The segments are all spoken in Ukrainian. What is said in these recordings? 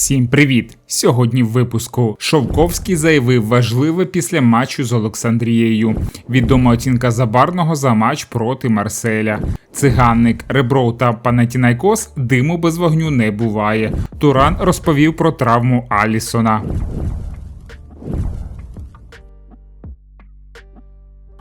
Всім привіт! Сьогодні в випуску Шовковський заявив важливе після матчу з Олександрією. Відома оцінка Забарного за матч проти Марселя. Циганник Реброу та Панатінайкос диму без вогню не буває. Туран розповів про травму Алісона.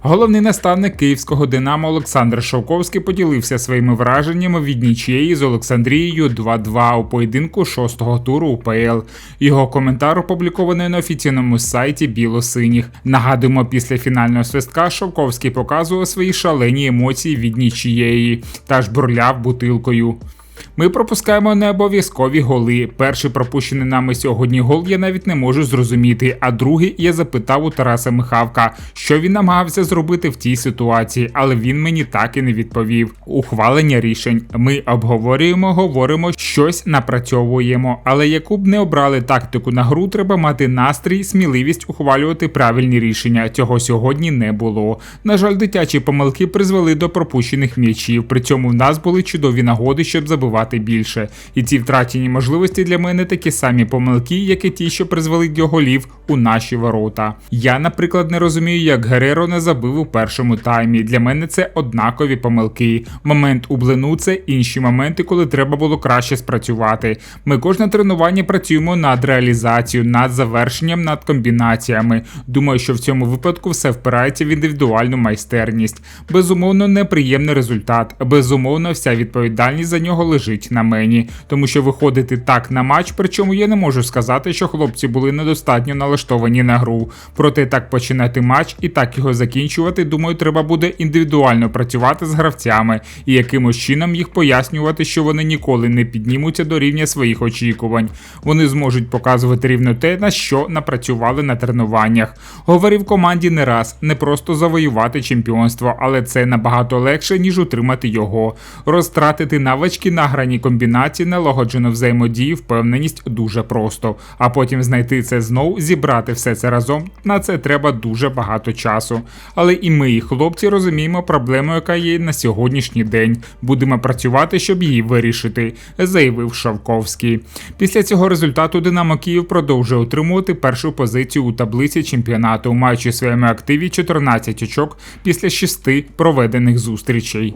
Головний наставник київського Динамо Олександр Шовковський поділився своїми враженнями від нічиєї з Олександрією 2-2 у поєдинку шостого туру УПЛ. Його коментар опублікований на офіційному сайті Білосиніх. Нагадуємо, після фінального свистка Шовковський показував свої шалені емоції від нічієї та ж бурляв бутилкою. Ми пропускаємо не обов'язкові голи. Перший пропущений нами сьогодні гол я навіть не можу зрозуміти. А другий я запитав у Тараса Михавка, що він намагався зробити в тій ситуації, але він мені так і не відповів. Ухвалення рішень. Ми обговорюємо, говоримо, щось напрацьовуємо. Але яку б не обрали тактику на гру, треба мати настрій, сміливість ухвалювати правильні рішення. Цього сьогодні не було. На жаль, дитячі помилки призвели до пропущених м'ячів. При цьому в нас були чудові нагоди, щоб забивати забивати більше. І ці втрачені можливості для мене такі самі помилки, як і ті, що призвели до голів у наші ворота. Я, наприклад, не розумію, як Гереро не забив у першому таймі. Для мене це однакові помилки. Момент у блину це інші моменти, коли треба було краще спрацювати. Ми кожне тренування працюємо над реалізацією, над завершенням, над комбінаціями. Думаю, що в цьому випадку все впирається в індивідуальну майстерність. Безумовно, неприємний результат. Безумовно, вся відповідальність за нього лежить лежить на мені, тому що виходити так на матч, причому я не можу сказати, що хлопці були недостатньо налаштовані на гру. Проте так починати матч і так його закінчувати, думаю, треба буде індивідуально працювати з гравцями і якимось чином їх пояснювати, що вони ніколи не піднімуться до рівня своїх очікувань. Вони зможуть показувати рівно те, на що напрацювали на тренуваннях. Говорив команді не раз, не просто завоювати чемпіонство, але це набагато легше, ніж утримати його, розтратити навички на грані комбінації, налагоджено взаємодії, впевненість дуже просто. А потім знайти це знову, зібрати все це разом. На це треба дуже багато часу. Але і ми, і хлопці, розуміємо проблему, яка є на сьогоднішній день. Будемо працювати, щоб її вирішити, заявив Шавковський. Після цього результату Динамо Київ продовжує отримувати першу позицію у таблиці чемпіонату, маючи в своєму активі 14 очок після шести проведених зустрічей.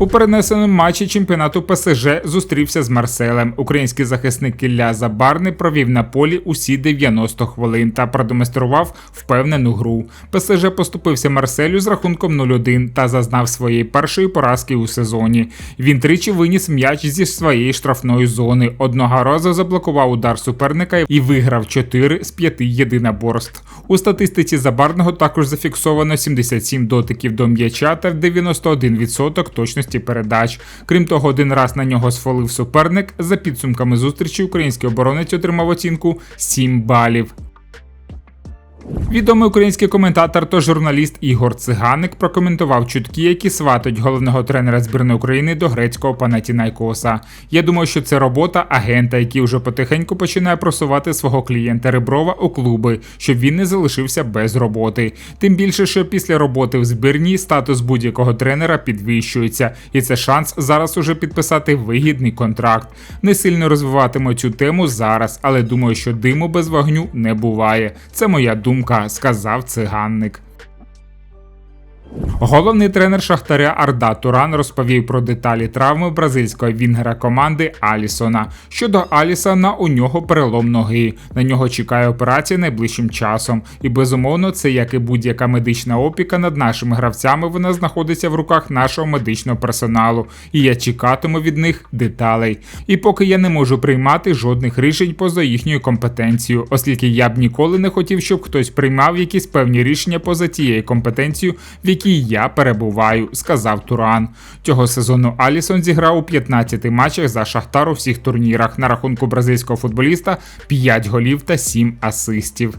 У перенесеному матчі чемпіонату ПСЖ зустрівся з Марселем. Український захисник Ілля Забарний провів на полі усі 90 хвилин та продемонстрував впевнену гру. ПСЖ поступився Марселю з рахунком 0-1 та зазнав своєї першої поразки у сезоні. Він тричі виніс м'яч зі своєї штрафної зони. Одного разу заблокував удар суперника і виграв 4 з 5 єдиноборств. У статистиці Забарного також зафіксовано 77 дотиків до м'яча та 91% точності передач. Крім того, один раз на нього сфолив суперник. За підсумками зустрічі український оборонець отримав оцінку 7 балів. Відомий український коментатор та журналіст Ігор Циганик прокоментував чутки, які сватуть головного тренера збірної України до грецького Панатінайкоса. Я думаю, що це робота агента, який вже потихеньку починає просувати свого клієнта Реброва у клуби, щоб він не залишився без роботи. Тим більше, що після роботи в збірній статус будь-якого тренера підвищується, і це шанс зараз уже підписати вигідний контракт. Не сильно розвиватиму цю тему зараз, але думаю, що диму без вогню не буває. Це моя думка сказав циганник. Головний тренер Шахтаря Арда Туран розповів про деталі травми бразильського вінгера команди Алісона. Щодо Алісона, у нього перелом ноги. На нього чекає операція найближчим часом. І безумовно, це як і будь-яка медична опіка над нашими гравцями. Вона знаходиться в руках нашого медичного персоналу, і я чекатиму від них деталей. І поки я не можу приймати жодних рішень поза їхньою компетенцією, оскільки я б ніколи не хотів, щоб хтось приймав якісь певні рішення поза тією компетенцією, в якій я перебуваю, сказав Туран. Цього сезону Алісон зіграв у 15 матчах за Шахтар у всіх турнірах. На рахунку бразильського футболіста 5 голів та 7 асистів.